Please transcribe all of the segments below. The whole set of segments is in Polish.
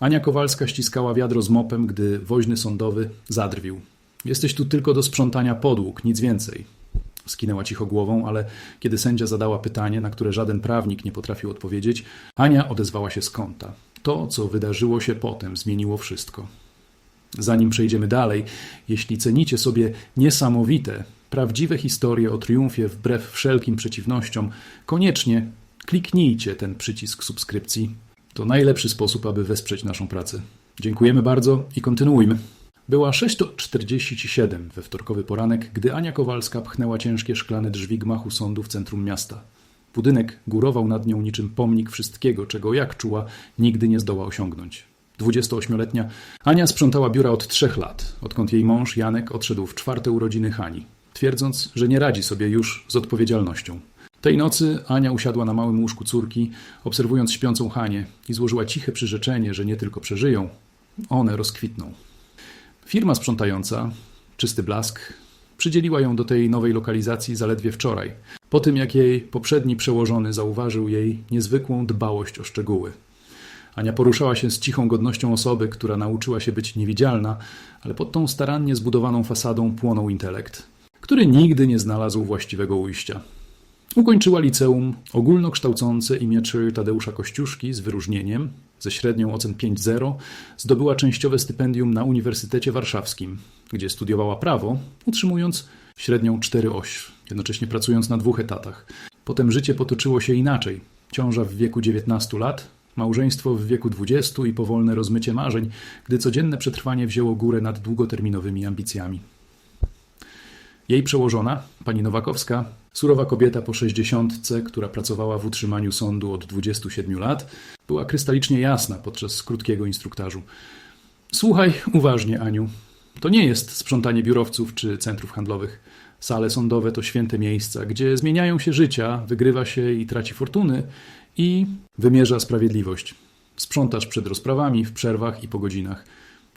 Ania Kowalska ściskała wiadro z mopem, gdy woźny sądowy zadrwił. Jesteś tu tylko do sprzątania podłóg, nic więcej. Skinęła cicho głową, ale kiedy sędzia zadała pytanie, na które żaden prawnik nie potrafił odpowiedzieć, Ania odezwała się z kąta. To, co wydarzyło się potem, zmieniło wszystko. Zanim przejdziemy dalej, jeśli cenicie sobie niesamowite, prawdziwe historie o triumfie wbrew wszelkim przeciwnościom, koniecznie kliknijcie ten przycisk subskrypcji. To najlepszy sposób, aby wesprzeć naszą pracę. Dziękujemy bardzo i kontynuujmy. Była 6.47 we wtorkowy poranek, gdy Ania Kowalska pchnęła ciężkie szklane drzwi gmachu sądu w centrum miasta. Budynek górował nad nią niczym pomnik wszystkiego, czego, jak czuła, nigdy nie zdoła osiągnąć. 28-letnia Ania sprzątała biura od trzech lat, odkąd jej mąż Janek odszedł w czwarte urodziny Hani, twierdząc, że nie radzi sobie już z odpowiedzialnością. Tej nocy Ania usiadła na małym łóżku córki, obserwując śpiącą Hanię i złożyła ciche przyrzeczenie, że nie tylko przeżyją, one rozkwitną. Firma sprzątająca, czysty blask, przydzieliła ją do tej nowej lokalizacji zaledwie wczoraj, po tym jak jej poprzedni przełożony zauważył jej niezwykłą dbałość o szczegóły. Ania poruszała się z cichą godnością osoby, która nauczyła się być niewidzialna, ale pod tą starannie zbudowaną fasadą płonął intelekt, który nigdy nie znalazł właściwego ujścia. Ukończyła liceum ogólnokształcące imię Tadeusza Kościuszki z wyróżnieniem, ze średnią ocen 5.0, zdobyła częściowe stypendium na Uniwersytecie Warszawskim, gdzie studiowała prawo, utrzymując średnią 4.8, jednocześnie pracując na dwóch etatach. Potem życie potoczyło się inaczej. Ciąża w wieku 19 lat, małżeństwo w wieku 20 i powolne rozmycie marzeń, gdy codzienne przetrwanie wzięło górę nad długoterminowymi ambicjami. Jej przełożona, pani Nowakowska, surowa kobieta po sześćdziesiątce, która pracowała w utrzymaniu sądu od 27 lat, była krystalicznie jasna podczas krótkiego instruktażu. Słuchaj uważnie, Aniu. To nie jest sprzątanie biurowców czy centrów handlowych. Sale sądowe to święte miejsca, gdzie zmieniają się życia, wygrywa się i traci fortuny i wymierza sprawiedliwość. Sprzątasz przed rozprawami, w przerwach i po godzinach.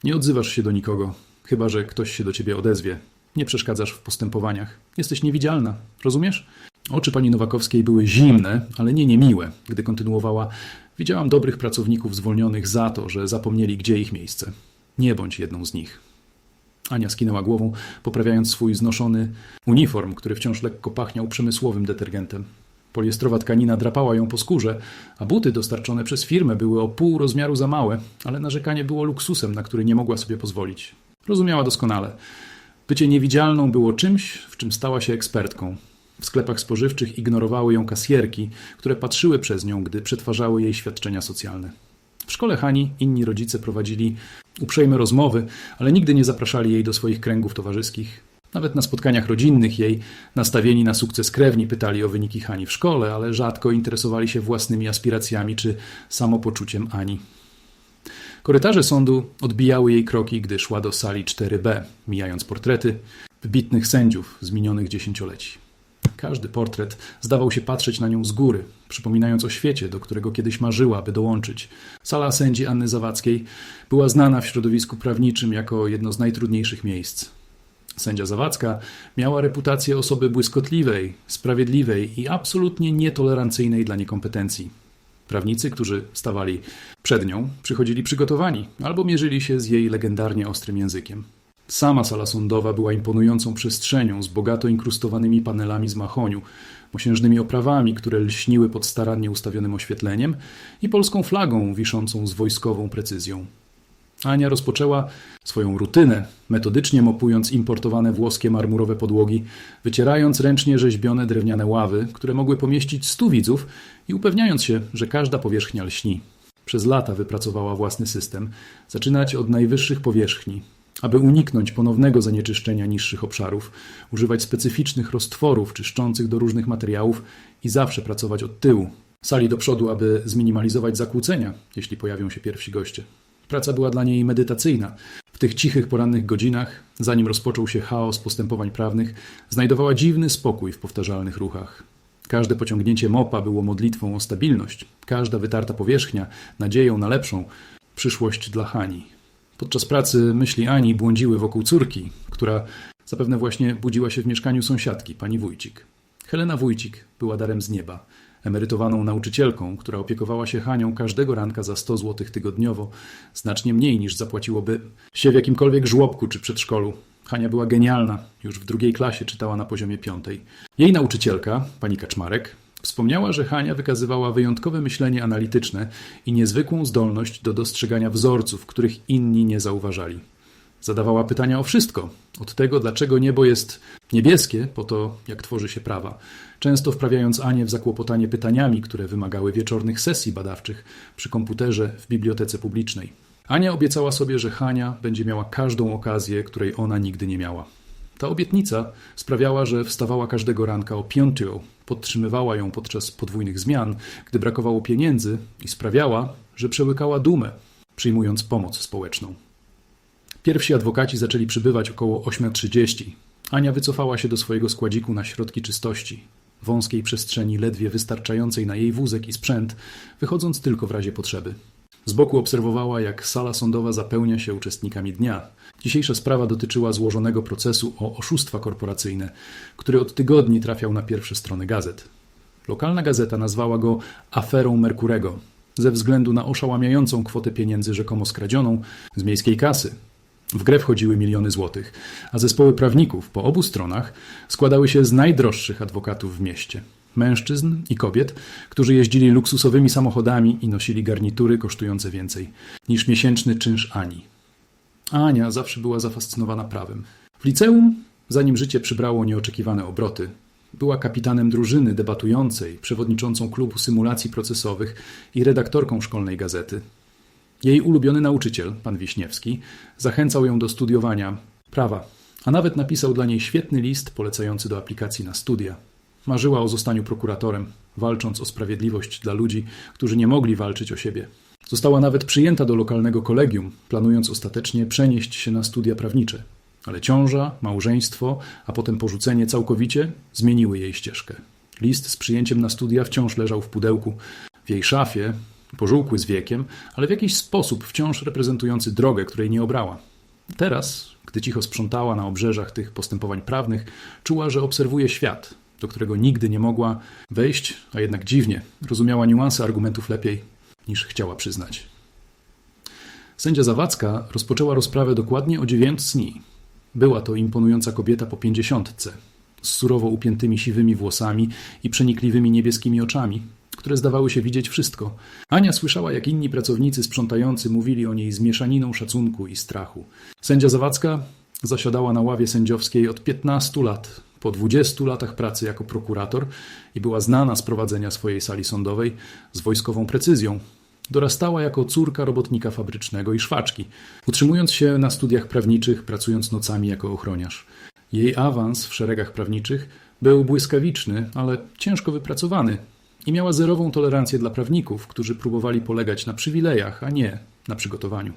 Nie odzywasz się do nikogo, chyba że ktoś się do ciebie odezwie. Nie przeszkadzasz w postępowaniach. Jesteś niewidzialna, rozumiesz? Oczy pani Nowakowskiej były zimne, ale nie niemiłe, gdy kontynuowała. Widziałam dobrych pracowników zwolnionych za to, że zapomnieli, gdzie ich miejsce. Nie bądź jedną z nich. Ania skinęła głową, poprawiając swój znoszony uniform, który wciąż lekko pachniał przemysłowym detergentem. Poliestrowa tkanina drapała ją po skórze, a buty dostarczone przez firmę były o pół rozmiaru za małe, ale narzekanie było luksusem, na który nie mogła sobie pozwolić. Rozumiała doskonale. Bycie niewidzialną było czymś, w czym stała się ekspertką. W sklepach spożywczych ignorowały ją kasjerki, które patrzyły przez nią, gdy przetwarzały jej świadczenia socjalne. W szkole Hani inni rodzice prowadzili uprzejme rozmowy, ale nigdy nie zapraszali jej do swoich kręgów towarzyskich. Nawet na spotkaniach rodzinnych jej, nastawieni na sukces krewni, pytali o wyniki Hani w szkole, ale rzadko interesowali się własnymi aspiracjami czy samopoczuciem Ani. Korytarze sądu odbijały jej kroki, gdy szła do sali 4B, mijając portrety wybitnych sędziów z minionych dziesięcioleci. Każdy portret zdawał się patrzeć na nią z góry, przypominając o świecie, do którego kiedyś marzyła, by dołączyć. Sala sędzi Anny Zawadzkiej była znana w środowisku prawniczym jako jedno z najtrudniejszych miejsc. Sędzia Zawadzka miała reputację osoby błyskotliwej, sprawiedliwej i absolutnie nietolerancyjnej dla niekompetencji. Prawnicy, którzy stawali przed nią, przychodzili przygotowani albo mierzyli się z jej legendarnie ostrym językiem. Sama sala sądowa była imponującą przestrzenią z bogato inkrustowanymi panelami z mahoniu, mosiężnymi oprawami, które lśniły pod starannie ustawionym oświetleniem i polską flagą wiszącą z wojskową precyzją. Ania rozpoczęła swoją rutynę, metodycznie mopując importowane włoskie marmurowe podłogi, wycierając ręcznie rzeźbione drewniane ławy, które mogły pomieścić stu widzów i upewniając się, że każda powierzchnia lśni. Przez lata wypracowała własny system, zaczynać od najwyższych powierzchni, aby uniknąć ponownego zanieczyszczenia niższych obszarów, używać specyficznych roztworów czyszczących do różnych materiałów i zawsze pracować od tyłu, sali do przodu, aby zminimalizować zakłócenia, jeśli pojawią się pierwsi goście. Praca była dla niej medytacyjna. W tych cichych porannych godzinach, zanim rozpoczął się chaos postępowań prawnych, znajdowała dziwny spokój w powtarzalnych ruchach. Każde pociągnięcie mopa było modlitwą o stabilność, każda wytarta powierzchnia nadzieją na lepszą przyszłość dla Hani. Podczas pracy myśli Ani błądziły wokół córki, która zapewne właśnie budziła się w mieszkaniu sąsiadki, pani Wójcik. Helena Wójcik była darem z nieba, emerytowaną nauczycielką, która opiekowała się Hanią każdego ranka za 100 zł tygodniowo, znacznie mniej niż zapłaciłoby się w jakimkolwiek żłobku czy przedszkolu. Hania była genialna, już w drugiej klasie czytała na poziomie piątej. Jej nauczycielka, pani Kaczmarek, wspomniała, że Hania wykazywała wyjątkowe myślenie analityczne i niezwykłą zdolność do dostrzegania wzorców, których inni nie zauważali. Zadawała pytania o wszystko, od tego, dlaczego niebo jest niebieskie, po to, jak tworzy się prawa, często wprawiając Anię w zakłopotanie pytaniami, które wymagały wieczornych sesji badawczych przy komputerze w bibliotece publicznej. Ania obiecała sobie, że Hania będzie miała każdą okazję, której ona nigdy nie miała. Ta obietnica sprawiała, że wstawała każdego ranka o piątą, podtrzymywała ją podczas podwójnych zmian, gdy brakowało pieniędzy i sprawiała, że przełykała dumę, przyjmując pomoc społeczną. Pierwsi adwokaci zaczęli przybywać około 8.30. Ania wycofała się do swojego składziku na środki czystości, wąskiej przestrzeni ledwie wystarczającej na jej wózek i sprzęt, wychodząc tylko w razie potrzeby. Z boku obserwowała, jak sala sądowa zapełnia się uczestnikami dnia. Dzisiejsza sprawa dotyczyła złożonego procesu o oszustwa korporacyjne, który od tygodni trafiał na pierwsze strony gazet. Lokalna gazeta nazwała go aferą Merkurego ze względu na oszałamiającą kwotę pieniędzy rzekomo skradzioną z miejskiej kasy. W grę wchodziły miliony złotych, a zespoły prawników po obu stronach składały się z najdroższych adwokatów w mieście mężczyzn i kobiet, którzy jeździli luksusowymi samochodami i nosili garnitury kosztujące więcej niż miesięczny czynsz Ani. Ania zawsze była zafascynowana prawem. W liceum, zanim życie przybrało nieoczekiwane obroty, była kapitanem drużyny debatującej, przewodniczącą klubu symulacji procesowych i redaktorką szkolnej gazety. Jej ulubiony nauczyciel, pan Wiśniewski, zachęcał ją do studiowania prawa, a nawet napisał dla niej świetny list polecający do aplikacji na studia. Marzyła o zostaniu prokuratorem, walcząc o sprawiedliwość dla ludzi, którzy nie mogli walczyć o siebie. Została nawet przyjęta do lokalnego kolegium, planując ostatecznie przenieść się na studia prawnicze. Ale ciąża, małżeństwo, a potem porzucenie całkowicie zmieniły jej ścieżkę. List z przyjęciem na studia wciąż leżał w pudełku, w jej szafie, pożółkły z wiekiem, ale w jakiś sposób wciąż reprezentujący drogę, której nie obrała. Teraz, gdy cicho sprzątała na obrzeżach tych postępowań prawnych, czuła, że obserwuje świat, do którego nigdy nie mogła wejść, a jednak dziwnie rozumiała niuanse argumentów lepiej niż chciała przyznać. Sędzia Zawadzka rozpoczęła rozprawę dokładnie o dziewiąt dni. Była to imponująca kobieta po pięćdziesiątce, z surowo upiętymi siwymi włosami i przenikliwymi niebieskimi oczami, które zdawały się widzieć wszystko. Ania słyszała, jak inni pracownicy sprzątający mówili o niej z mieszaniną szacunku i strachu. Sędzia Zawadzka zasiadała na ławie sędziowskiej od 15 lat, po 20 latach pracy jako prokurator i była znana z prowadzenia swojej sali sądowej z wojskową precyzją. Dorastała jako córka robotnika fabrycznego i szwaczki, utrzymując się na studiach prawniczych, pracując nocami jako ochroniarz. Jej awans w szeregach prawniczych był błyskawiczny, ale ciężko wypracowany i miała zerową tolerancję dla prawników, którzy próbowali polegać na przywilejach, a nie na przygotowaniu.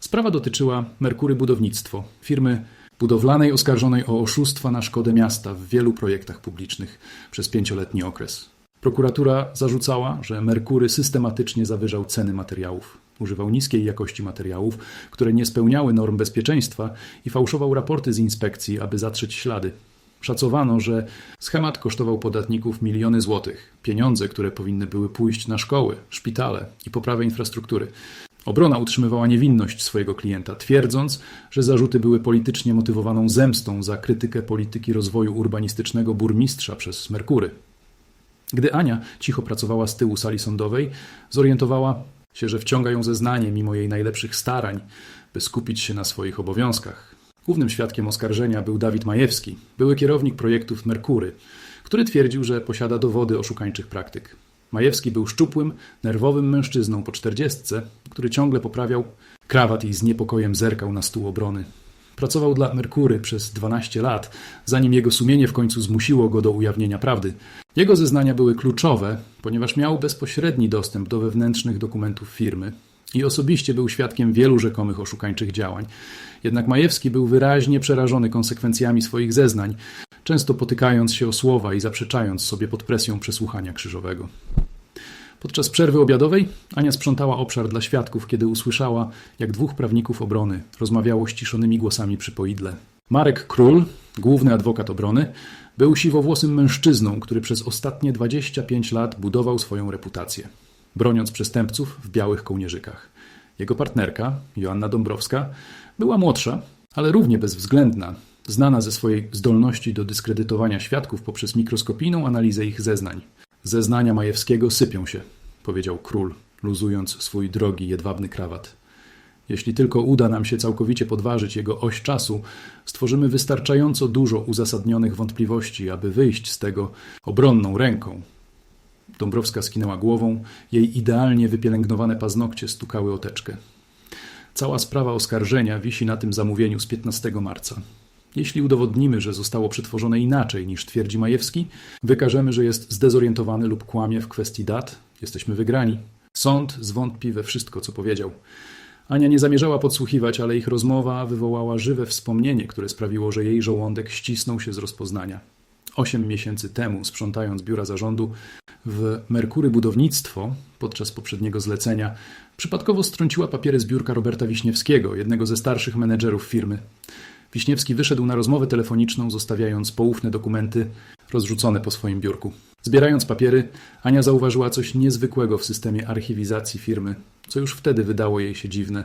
Sprawa dotyczyła Merkury Budownictwo, firmy budowlanej oskarżonej o oszustwa na szkodę miasta w wielu projektach publicznych przez pięcioletni okres. Prokuratura zarzucała, że Merkury systematycznie zawyżał ceny materiałów, używał niskiej jakości materiałów, które nie spełniały norm bezpieczeństwa i fałszował raporty z inspekcji, aby zatrzeć ślady. Szacowano, że schemat kosztował podatników miliony złotych, pieniądze, które powinny były pójść na szkoły, szpitale i poprawę infrastruktury. Obrona utrzymywała niewinność swojego klienta, twierdząc, że zarzuty były politycznie motywowaną zemstą za krytykę polityki rozwoju urbanistycznego burmistrza przez Merkury. Gdy Ania cicho pracowała z tyłu sali sądowej, zorientowała się, że wciąga ją zeznanie mimo jej najlepszych starań, by skupić się na swoich obowiązkach. Głównym świadkiem oskarżenia był Dawid Majewski, były kierownik projektów Merkury, który twierdził, że posiada dowody oszukańczych praktyk. Majewski był szczupłym, nerwowym mężczyzną po czterdziestce, który ciągle poprawiał krawat i z niepokojem zerkał na stół obrony. Pracował dla Merkury przez 12 lat, zanim jego sumienie w końcu zmusiło go do ujawnienia prawdy. Jego zeznania były kluczowe, ponieważ miał bezpośredni dostęp do wewnętrznych dokumentów firmy i osobiście był świadkiem wielu rzekomych oszukańczych działań. Jednak Majewski był wyraźnie przerażony konsekwencjami swoich zeznań, często potykając się o słowa i zaprzeczając sobie pod presją przesłuchania krzyżowego. Podczas przerwy obiadowej Ania sprzątała obszar dla świadków, kiedy usłyszała, jak dwóch prawników obrony rozmawiało ściszonymi głosami przy poidle. Marek Król, główny adwokat obrony, był siwowłosym mężczyzną, który przez ostatnie 25 lat budował swoją reputację, broniąc przestępców w białych kołnierzykach. Jego partnerka, Joanna Dąbrowska, była młodsza, ale równie bezwzględna, znana ze swojej zdolności do dyskredytowania świadków poprzez mikroskopijną analizę ich zeznań. Zeznania Majewskiego sypią się, powiedział król, luzując swój drogi, jedwabny krawat. Jeśli tylko uda nam się całkowicie podważyć jego oś czasu, stworzymy wystarczająco dużo uzasadnionych wątpliwości, aby wyjść z tego obronną ręką. Dąbrowska skinęła głową, jej idealnie wypielęgnowane paznokcie stukały o teczkę. Cała sprawa oskarżenia wisi na tym zamówieniu z 15 marca. Jeśli udowodnimy, że zostało przetworzone inaczej niż twierdzi Majewski, wykażemy, że jest zdezorientowany lub kłamie w kwestii dat, jesteśmy wygrani. Sąd zwątpi we wszystko, co powiedział. Ania nie zamierzała podsłuchiwać, ale ich rozmowa wywołała żywe wspomnienie, które sprawiło, że jej żołądek ścisnął się z rozpoznania. Osiem miesięcy temu, sprzątając biura zarządu w Merkury Budownictwo podczas poprzedniego zlecenia, przypadkowo strąciła papiery z biurka Roberta Wiśniewskiego, jednego ze starszych menedżerów firmy. Wiśniewski wyszedł na rozmowę telefoniczną, zostawiając poufne dokumenty rozrzucone po swoim biurku. Zbierając papiery, Ania zauważyła coś niezwykłego w systemie archiwizacji firmy, co już wtedy wydało jej się dziwne.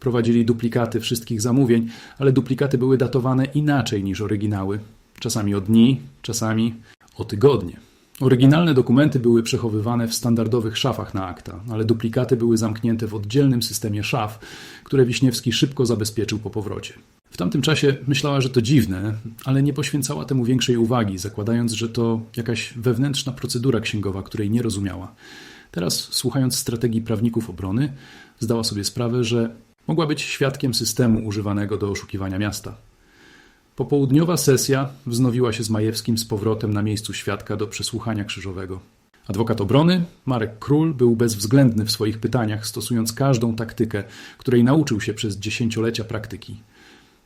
Prowadzili duplikaty wszystkich zamówień, ale duplikaty były datowane inaczej niż oryginały. Czasami o dni, czasami o tygodnie. Oryginalne dokumenty były przechowywane w standardowych szafach na akta, ale duplikaty były zamknięte w oddzielnym systemie szaf, które Wiśniewski szybko zabezpieczył po powrocie. W tamtym czasie myślała, że to dziwne, ale nie poświęcała temu większej uwagi, zakładając, że to jakaś wewnętrzna procedura księgowa, której nie rozumiała. Teraz, słuchając strategii prawników obrony, zdała sobie sprawę, że mogła być świadkiem systemu używanego do oszukiwania miasta. Popołudniowa sesja wznowiła się z Majewskim z powrotem na miejscu świadka do przesłuchania krzyżowego. Adwokat obrony, Marek Król, był bezwzględny w swoich pytaniach, stosując każdą taktykę, której nauczył się przez dziesięciolecia praktyki.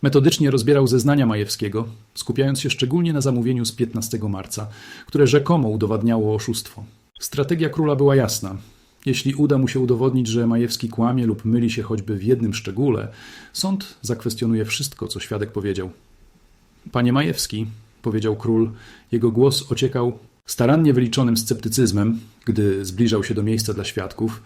Metodycznie rozbierał zeznania Majewskiego, skupiając się szczególnie na zamówieniu z 15 marca, które rzekomo udowadniało oszustwo. Strategia króla była jasna. Jeśli uda mu się udowodnić, że Majewski kłamie lub myli się choćby w jednym szczególe, sąd zakwestionuje wszystko, co świadek powiedział. Panie Majewski, powiedział król, jego głos ociekał starannie wyliczonym sceptycyzmem, gdy zbliżał się do miejsca dla świadków.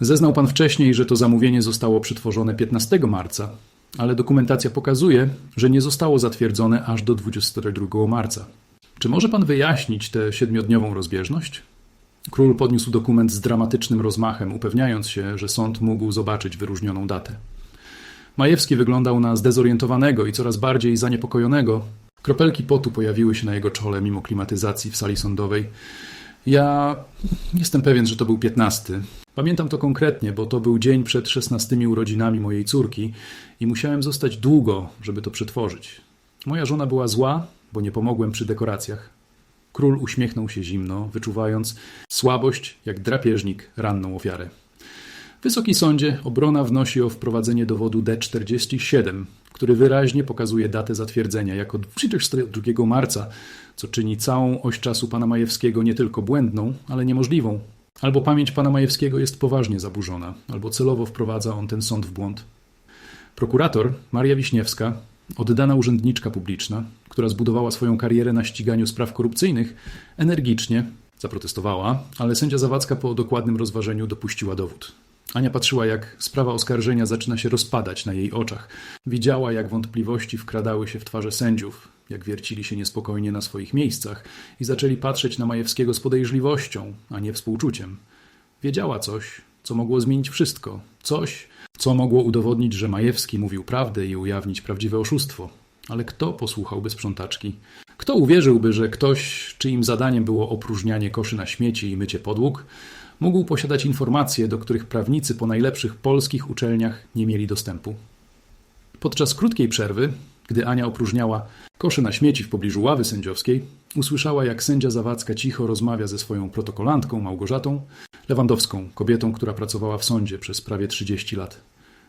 Zeznał pan wcześniej, że to zamówienie zostało przetworzone 15 marca, ale dokumentacja pokazuje, że nie zostało zatwierdzone aż do 22 marca. Czy może pan wyjaśnić tę siedmiodniową rozbieżność? Król podniósł dokument z dramatycznym rozmachem, upewniając się, że sąd mógł zobaczyć wyróżnioną datę. Majewski wyglądał na zdezorientowanego i coraz bardziej zaniepokojonego. Kropelki potu pojawiły się na jego czole mimo klimatyzacji w sali sądowej. Ja jestem pewien, że to był piętnasty. Pamiętam to konkretnie, bo to był dzień przed szesnastymi urodzinami mojej córki i musiałem zostać długo, żeby to przetworzyć. Moja żona była zła, bo nie pomogłem przy dekoracjach. Król uśmiechnął się zimno, wyczuwając słabość jak drapieżnik ranną ofiarę. Wysoki sądzie obrona wnosi o wprowadzenie dowodu D47, który wyraźnie pokazuje datę zatwierdzenia jako 22 marca, co czyni całą oś czasu pana Majewskiego nie tylko błędną, ale niemożliwą. Albo pamięć pana Majewskiego jest poważnie zaburzona, albo celowo wprowadza on ten sąd w błąd. Prokurator Maria Wiśniewska, oddana urzędniczka publiczna, która zbudowała swoją karierę na ściganiu spraw korupcyjnych, energicznie zaprotestowała, ale sędzia Zawadzka po dokładnym rozważeniu dopuściła dowód. Ania patrzyła, jak sprawa oskarżenia zaczyna się rozpadać na jej oczach. Widziała, jak wątpliwości wkradały się w twarze sędziów, jak wiercili się niespokojnie na swoich miejscach i zaczęli patrzeć na Majewskiego z podejrzliwością, a nie współczuciem. Wiedziała coś, co mogło zmienić wszystko, coś, co mogło udowodnić, że Majewski mówił prawdę i ujawnić prawdziwe oszustwo. Ale kto posłuchałby sprzątaczki? Kto uwierzyłby, że ktoś, czyim zadaniem było opróżnianie koszy na śmieci i mycie podłóg, mógł posiadać informacje, do których prawnicy po najlepszych polskich uczelniach nie mieli dostępu? Podczas krótkiej przerwy, gdy Ania opróżniała kosze na śmieci w pobliżu ławy sędziowskiej, usłyszała, jak sędzia Zawadzka cicho rozmawia ze swoją protokolantką Małgorzatą Lewandowską, kobietą, która pracowała w sądzie przez prawie 30 lat.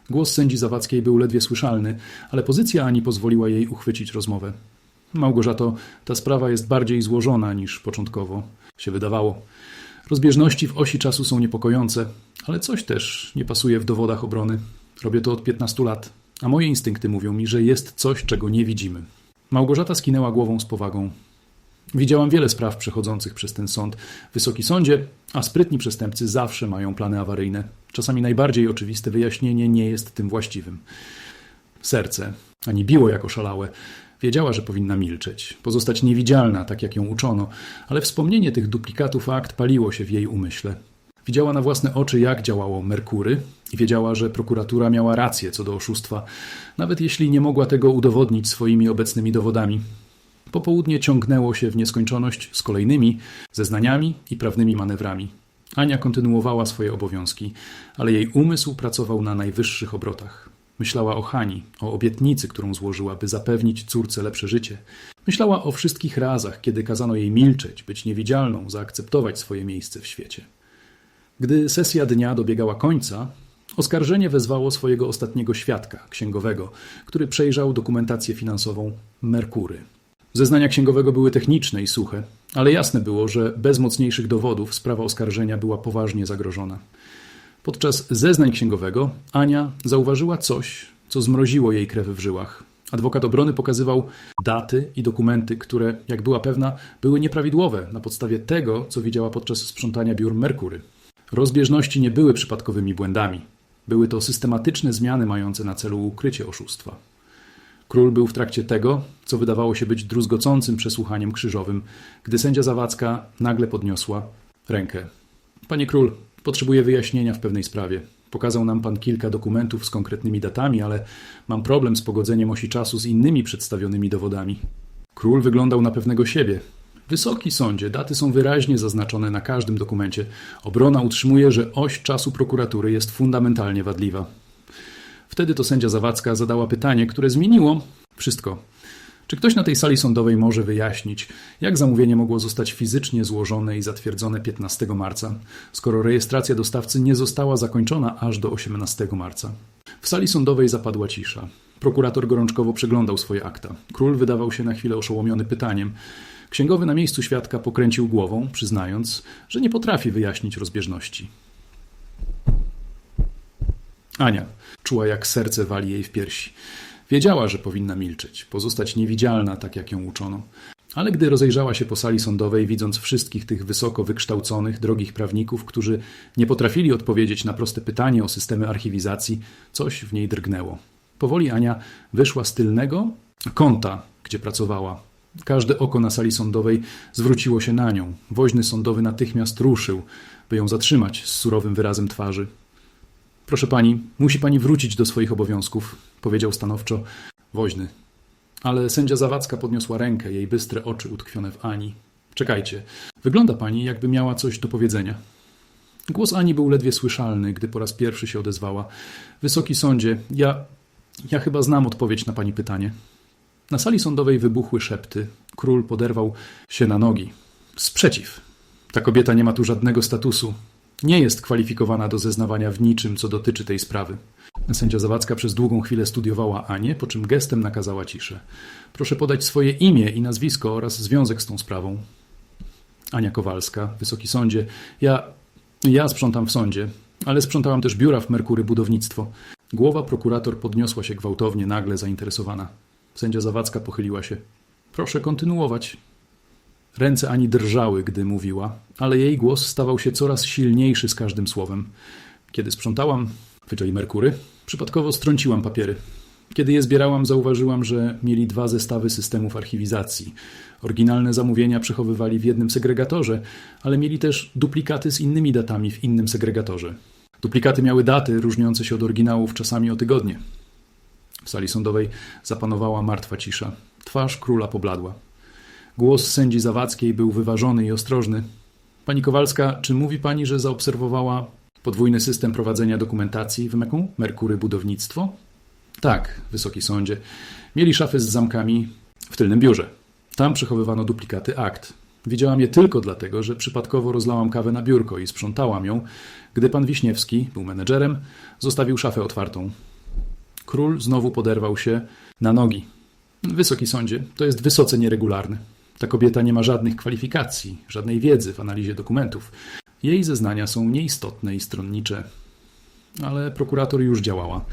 Głos sędzi Zawadzkiej był ledwie słyszalny, ale pozycja Ani pozwoliła jej uchwycić rozmowę. Małgorzato, ta sprawa jest bardziej złożona niż początkowo się wydawało. Rozbieżności w osi czasu są niepokojące, ale coś też nie pasuje w dowodach obrony. Robię to od 15 lat. a moje instynkty mówią mi, że jest coś, czego nie widzimy. Małgorzata skinęła głową z powagą. Widziałam wiele spraw przechodzących przez ten sąd. Wysoki sądzie, a sprytni przestępcy zawsze mają plany awaryjne. Czasami najbardziej oczywiste wyjaśnienie nie jest tym właściwym. Serce ani biło jak oszalałe. Wiedziała, że powinna milczeć, pozostać niewidzialna, tak jak ją uczono, ale wspomnienie tych duplikatów akt paliło się w jej umyśle. Widziała na własne oczy, jak działało Merkury i wiedziała, że prokuratura miała rację co do oszustwa, nawet jeśli nie mogła tego udowodnić swoimi obecnymi dowodami. Popołudnie ciągnęło się w nieskończoność z kolejnymi zeznaniami i prawnymi manewrami. Ania kontynuowała swoje obowiązki, ale jej umysł pracował na najwyższych obrotach. Myślała o Hani, o obietnicy, którą złożyła, by zapewnić córce lepsze życie. Myślała o wszystkich razach, kiedy kazano jej milczeć, być niewidzialną, zaakceptować swoje miejsce w świecie. Gdy sesja dnia dobiegała końca, oskarżenie wezwało swojego ostatniego świadka, księgowego, który przejrzał dokumentację finansową Merkury. Zeznania księgowego były techniczne i suche, ale jasne było, że bez mocniejszych dowodów sprawa oskarżenia była poważnie zagrożona. Podczas zeznań księgowego Ania zauważyła coś, co zmroziło jej krew w żyłach. Adwokat obrony pokazywał daty i dokumenty, które, jak była pewna, były nieprawidłowe na podstawie tego, co widziała podczas sprzątania biur Merkury. Rozbieżności nie były przypadkowymi błędami. Były to systematyczne zmiany mające na celu ukrycie oszustwa. Król był w trakcie tego, co wydawało się być druzgocącym przesłuchaniem krzyżowym, gdy sędzia Zawadzka nagle podniosła rękę. Panie król, potrzebuję wyjaśnienia w pewnej sprawie. Pokazał nam pan kilka dokumentów z konkretnymi datami, ale mam problem z pogodzeniem osi czasu z innymi przedstawionymi dowodami. Król wyglądał na pewnego siebie. Wysoki sądzie, daty są wyraźnie zaznaczone na każdym dokumencie. Obrona utrzymuje, że oś czasu prokuratury jest fundamentalnie wadliwa. Wtedy to sędzia Zawadzka zadała pytanie, które zmieniło wszystko. Czy ktoś na tej sali sądowej może wyjaśnić, jak zamówienie mogło zostać fizycznie złożone i zatwierdzone 15 marca, skoro rejestracja dostawcy nie została zakończona aż do 18 marca? W sali sądowej zapadła cisza. Prokurator gorączkowo przeglądał swoje akta. Król wydawał się na chwilę oszołomiony pytaniem. Księgowy na miejscu świadka pokręcił głową, przyznając, że nie potrafi wyjaśnić rozbieżności. Ania czuła, jak serce wali jej w piersi. Wiedziała, że powinna milczeć, pozostać niewidzialna, tak jak ją uczono. Ale gdy rozejrzała się po sali sądowej, widząc wszystkich tych wysoko wykształconych, drogich prawników, którzy nie potrafili odpowiedzieć na proste pytanie o systemy archiwizacji, coś w niej drgnęło. Powoli Ania wyszła z tylnego kąta, gdzie pracowała. Każde oko na sali sądowej zwróciło się na nią. Woźny sądowy natychmiast ruszył, by ją zatrzymać z surowym wyrazem twarzy. Proszę pani, musi pani wrócić do swoich obowiązków, powiedział stanowczo woźny. Ale sędzia Zawadzka podniosła rękę, jej bystre oczy utkwione w Ani. Czekajcie, wygląda pani, jakby miała coś do powiedzenia. Głos Ani był ledwie słyszalny, gdy po raz pierwszy się odezwała. Wysoki sądzie, ja. ja chyba znam odpowiedź na pani pytanie. Na sali sądowej wybuchły szepty. Król poderwał się na nogi. Sprzeciw. Ta kobieta nie ma tu żadnego statusu. Nie jest kwalifikowana do zeznawania w niczym, co dotyczy tej sprawy. Sędzia Zawadzka przez długą chwilę studiowała Anię, po czym gestem nakazała ciszę. Proszę podać swoje imię i nazwisko oraz związek z tą sprawą. Ania Kowalska, Wysoki Sądzie. Ja, ja sprzątam w sądzie, ale sprzątałam też biura w Merkury Budownictwo. Głowa prokurator podniosła się gwałtownie, nagle zainteresowana. Sędzia Zawadzka pochyliła się. Proszę kontynuować. Ręce Ani drżały, gdy mówiła, ale jej głos stawał się coraz silniejszy z każdym słowem. Kiedy sprzątałam, wyczęli Merkury, przypadkowo strąciłam papiery. Kiedy je zbierałam, zauważyłam, że mieli dwa zestawy systemów archiwizacji. Oryginalne zamówienia przechowywali w jednym segregatorze, ale mieli też duplikaty z innymi datami w innym segregatorze. Duplikaty miały daty różniące się od oryginałów czasami o tygodnie. W sali sądowej zapanowała martwa cisza. Twarz króla pobladła. Głos sędzi Zawadzkiej był wyważony i ostrożny. Pani Kowalska, czy mówi pani, że zaobserwowała podwójny system prowadzenia dokumentacji w Meku? Merkury Budownictwo? Tak, wysoki sądzie. Mieli szafy z zamkami w tylnym biurze. Tam przechowywano duplikaty akt. Widziałam je tylko dlatego, że przypadkowo rozlałam kawę na biurko i sprzątałam ją, gdy pan Wiśniewski, był menedżerem, zostawił szafę otwartą. Król znowu poderwał się na nogi. Wysoki sądzie, to jest wysoce nieregularne. Ta kobieta nie ma żadnych kwalifikacji, żadnej wiedzy w analizie dokumentów. Jej zeznania są nieistotne i stronnicze. Ale prokurator już działała.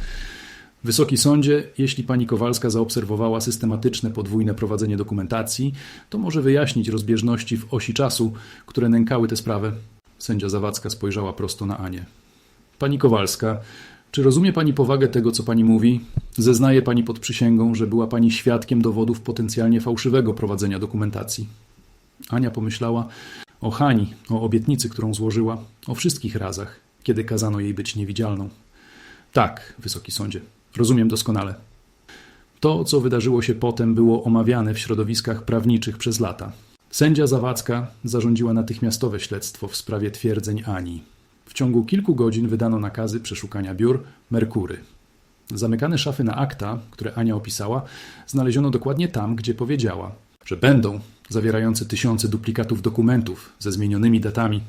Wysoki sądzie, jeśli pani Kowalska zaobserwowała systematyczne podwójne prowadzenie dokumentacji, to może wyjaśnić rozbieżności w osi czasu, które nękały tę sprawę. Sędzia Zawadzka spojrzała prosto na Anię. Pani Kowalska, czy rozumie pani powagę tego, co pani mówi? Zeznaje pani pod przysięgą, że była pani świadkiem dowodów potencjalnie fałszywego prowadzenia dokumentacji. Ania pomyślała o Hani, o obietnicy, którą złożyła, o wszystkich razach, kiedy kazano jej być niewidzialną. Tak, wysoki sądzie, rozumiem doskonale. To, co wydarzyło się potem, było omawiane w środowiskach prawniczych przez lata. Sędzia Zawadzka zarządziła natychmiastowe śledztwo w sprawie twierdzeń Ani. W ciągu kilku godzin wydano nakazy przeszukania biur Merkury. Zamykane szafy na akta, które Ania opisała, znaleziono dokładnie tam, gdzie powiedziała, że będą zawierające tysiące duplikatów dokumentów ze zmienionymi datami.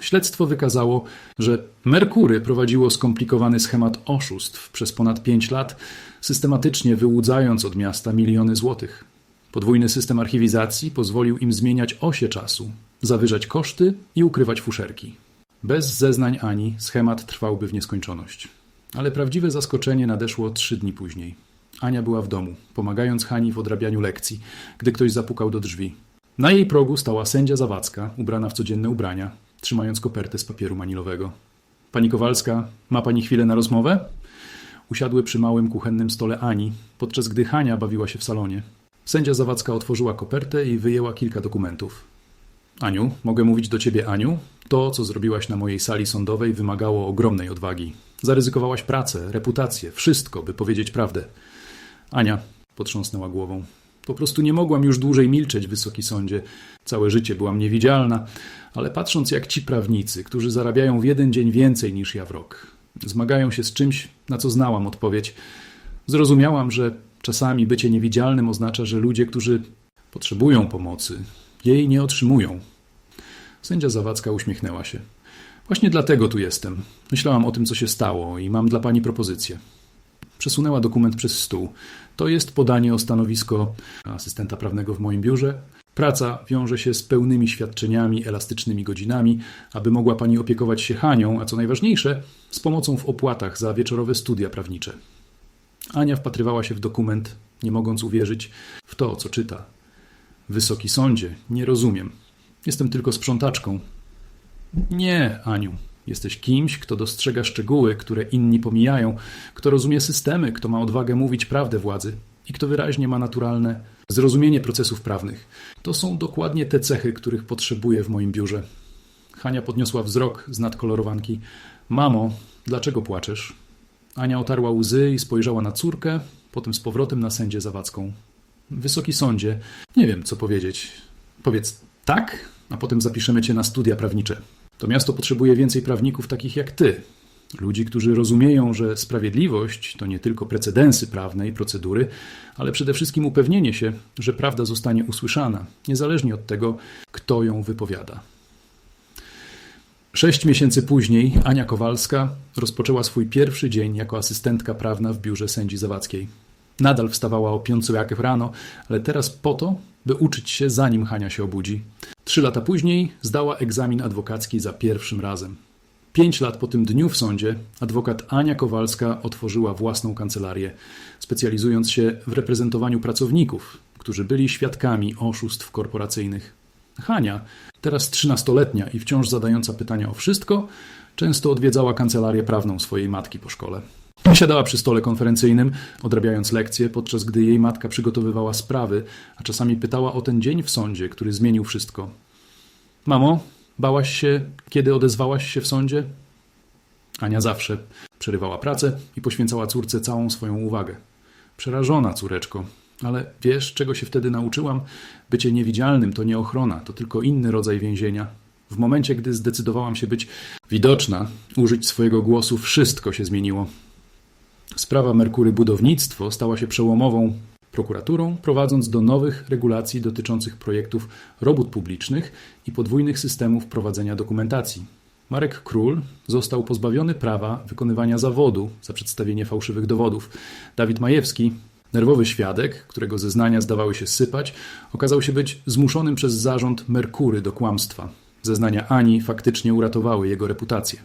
Śledztwo wykazało, że Merkury prowadziło skomplikowany schemat oszustw przez ponad pięć lat, systematycznie wyłudzając od miasta miliony złotych. Podwójny system archiwizacji pozwolił im zmieniać osie czasu, zawyżać koszty i ukrywać fuszerki. Bez zeznań Ani schemat trwałby w nieskończoność. Ale prawdziwe zaskoczenie nadeszło trzy dni później. Ania była w domu, pomagając Hani w odrabianiu lekcji, gdy ktoś zapukał do drzwi. Na jej progu stała sędzia Zawadzka, ubrana w codzienne ubrania, trzymając kopertę z papieru manilowego. Pani Kowalska, ma pani chwilę na rozmowę? Usiadły przy małym kuchennym stole Ani, podczas gdy Hania bawiła się w salonie. Sędzia Zawadzka otworzyła kopertę i wyjęła kilka dokumentów. Aniu, mogę mówić do ciebie Aniu? To, co zrobiłaś na mojej sali sądowej, wymagało ogromnej odwagi. Zaryzykowałaś pracę, reputację, wszystko, by powiedzieć prawdę. Ania potrząsnęła głową. Po prostu nie mogłam już dłużej milczeć, wysoki sądzie. Całe życie byłam niewidzialna, ale patrząc jak ci prawnicy, którzy zarabiają w jeden dzień więcej niż ja w rok, zmagają się z czymś, na co znałam odpowiedź, zrozumiałam, że czasami bycie niewidzialnym oznacza, że ludzie, którzy potrzebują pomocy, jej nie otrzymują. Sędzia Zawadzka uśmiechnęła się. Właśnie dlatego tu jestem. Myślałam o tym, co się stało i mam dla pani propozycję. Przesunęła dokument przez stół. To jest podanie o stanowisko asystenta prawnego w moim biurze. Praca wiąże się z pełnymi świadczeniami, elastycznymi godzinami, aby mogła pani opiekować się Hanią, a co najważniejsze, z pomocą w opłatach za wieczorowe studia prawnicze. Ania wpatrywała się w dokument, nie mogąc uwierzyć w to, co czyta. Wysoki sądzie, nie rozumiem. Jestem tylko sprzątaczką. Nie, Aniu. Jesteś kimś, kto dostrzega szczegóły, które inni pomijają, kto rozumie systemy, kto ma odwagę mówić prawdę władzy i kto wyraźnie ma naturalne zrozumienie procesów prawnych. To są dokładnie te cechy, których potrzebuję w moim biurze. Hania podniosła wzrok z nadkolorowanki. Mamo, dlaczego płaczesz? Ania otarła łzy i spojrzała na córkę, potem z powrotem na sędzię Zawadzką. Wysoki sądzie, nie wiem, co powiedzieć. Powiedz tak, a potem zapiszemy cię na studia prawnicze. To miasto potrzebuje więcej prawników takich jak ty. Ludzi, którzy rozumieją, że sprawiedliwość to nie tylko precedensy prawne i procedury, ale przede wszystkim upewnienie się, że prawda zostanie usłyszana, niezależnie od tego, kto ją wypowiada. Sześć miesięcy później Ania Kowalska rozpoczęła swój pierwszy dzień jako asystentka prawna w biurze sędzi Zawadzkiej. Nadal wstawała o piątej jak rano, ale teraz po to, by uczyć się zanim Hania się obudzi. Trzy lata później zdała egzamin adwokacki za pierwszym razem. Pięć lat po tym dniu w sądzie adwokat Ania Kowalska otworzyła własną kancelarię, specjalizując się w reprezentowaniu pracowników, którzy byli świadkami oszustw korporacyjnych. Hania, teraz trzynastoletnia i wciąż zadająca pytania o wszystko, często odwiedzała kancelarię prawną swojej matki po szkole. Siadała przy stole konferencyjnym, odrabiając lekcje, podczas gdy jej matka przygotowywała sprawy, a czasami pytała o ten dzień w sądzie, który zmienił wszystko. Mamo, bałaś się, kiedy odezwałaś się w sądzie? Ania zawsze przerywała pracę i poświęcała córce całą swoją uwagę. Przerażona, córeczko, ale wiesz, czego się wtedy nauczyłam? Bycie niewidzialnym to nie ochrona, to tylko inny rodzaj więzienia. W momencie, gdy zdecydowałam się być widoczna, użyć swojego głosu, wszystko się zmieniło. Sprawa Merkury Budownictwo stała się przełomową prokuraturą, prowadząc do nowych regulacji dotyczących projektów robót publicznych i podwójnych systemów prowadzenia dokumentacji. Marek Król został pozbawiony prawa wykonywania zawodu za przedstawienie fałszywych dowodów. Dawid Majewski, nerwowy świadek, którego zeznania zdawały się sypać, okazał się być zmuszonym przez zarząd Merkury do kłamstwa. Zeznania Ani faktycznie uratowały jego reputację.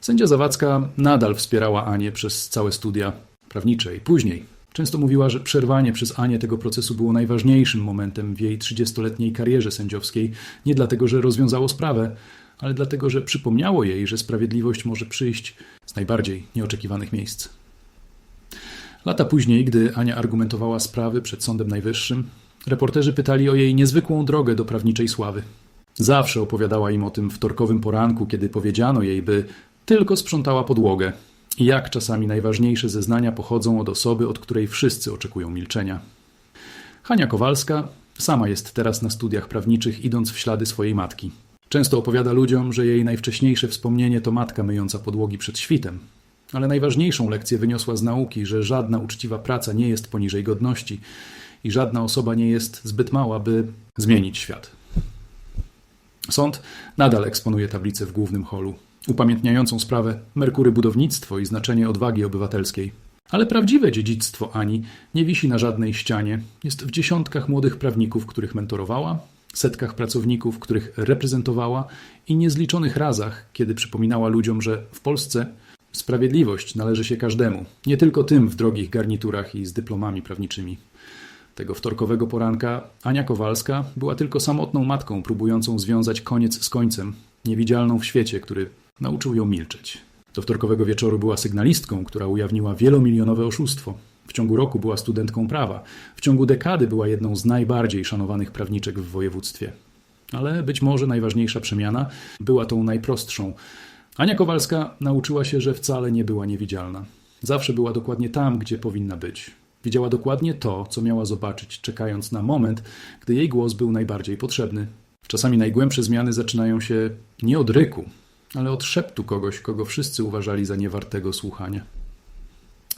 Sędzia Zawadzka nadal wspierała Anię przez całe studia prawnicze i później. Często mówiła, że przerwanie przez Anię tego procesu było najważniejszym momentem w jej 30-letniej karierze sędziowskiej, nie dlatego, że rozwiązało sprawę, ale dlatego, że przypomniało jej, że sprawiedliwość może przyjść z najbardziej nieoczekiwanych miejsc. Lata później, gdy Ania argumentowała sprawy przed Sądem Najwyższym, reporterzy pytali o jej niezwykłą drogę do prawniczej sławy. Zawsze opowiadała im o tym wtorkowym poranku, kiedy powiedziano jej, by tylko sprzątała podłogę i jak czasami najważniejsze zeznania pochodzą od osoby, od której wszyscy oczekują milczenia. Hania Kowalska sama jest teraz na studiach prawniczych, idąc w ślady swojej matki. Często opowiada ludziom, że jej najwcześniejsze wspomnienie to matka myjąca podłogi przed świtem. Ale najważniejszą lekcję wyniosła z nauki, że żadna uczciwa praca nie jest poniżej godności i żadna osoba nie jest zbyt mała, by zmienić świat. Sąd nadal eksponuje tablicę w głównym holu, upamiętniającą sprawę Merkury budownictwo i znaczenie odwagi obywatelskiej. Ale prawdziwe dziedzictwo Ani nie wisi na żadnej ścianie. Jest w dziesiątkach młodych prawników, których mentorowała, setkach pracowników, których reprezentowała i niezliczonych razach, kiedy przypominała ludziom, że w Polsce sprawiedliwość należy się każdemu, nie tylko tym w drogich garniturach i z dyplomami prawniczymi. Tego wtorkowego poranka Ania Kowalska była tylko samotną matką próbującą związać koniec z końcem, niewidzialną w świecie, który nauczył ją milczeć. Do wtorkowego wieczoru była sygnalistką, która ujawniła wielomilionowe oszustwo. W ciągu roku była studentką prawa. W ciągu dekady była jedną z najbardziej szanowanych prawniczek w województwie. Ale być może najważniejsza przemiana była tą najprostszą. Ania Kowalska nauczyła się, że wcale nie była niewidzialna. Zawsze była dokładnie tam, gdzie powinna być. Wiedziała dokładnie to, co miała zobaczyć, czekając na moment, gdy jej głos był najbardziej potrzebny. Czasami najgłębsze zmiany zaczynają się nie od ryku, ale od szeptu kogoś, kogo wszyscy uważali za niewartego słuchania.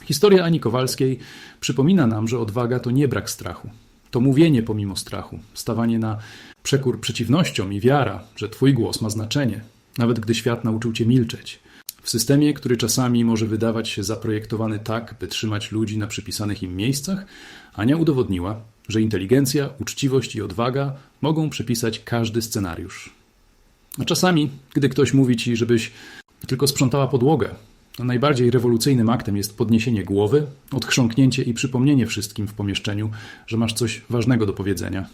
Historia Ani Kowalskiej przypomina nam, że odwaga to nie brak strachu. To mówienie pomimo strachu, stawanie na przekór przeciwnościom i wiara, że Twój głos ma znaczenie, nawet gdy świat nauczył Cię milczeć. W systemie, który czasami może wydawać się zaprojektowany tak, by trzymać ludzi na przypisanych im miejscach, Ania udowodniła, że inteligencja, uczciwość i odwaga mogą przepisać każdy scenariusz. A czasami, gdy ktoś mówi ci, żebyś tylko sprzątała podłogę, to najbardziej rewolucyjnym aktem jest podniesienie głowy, odchrząknięcie i przypomnienie wszystkim w pomieszczeniu, że masz coś ważnego do powiedzenia.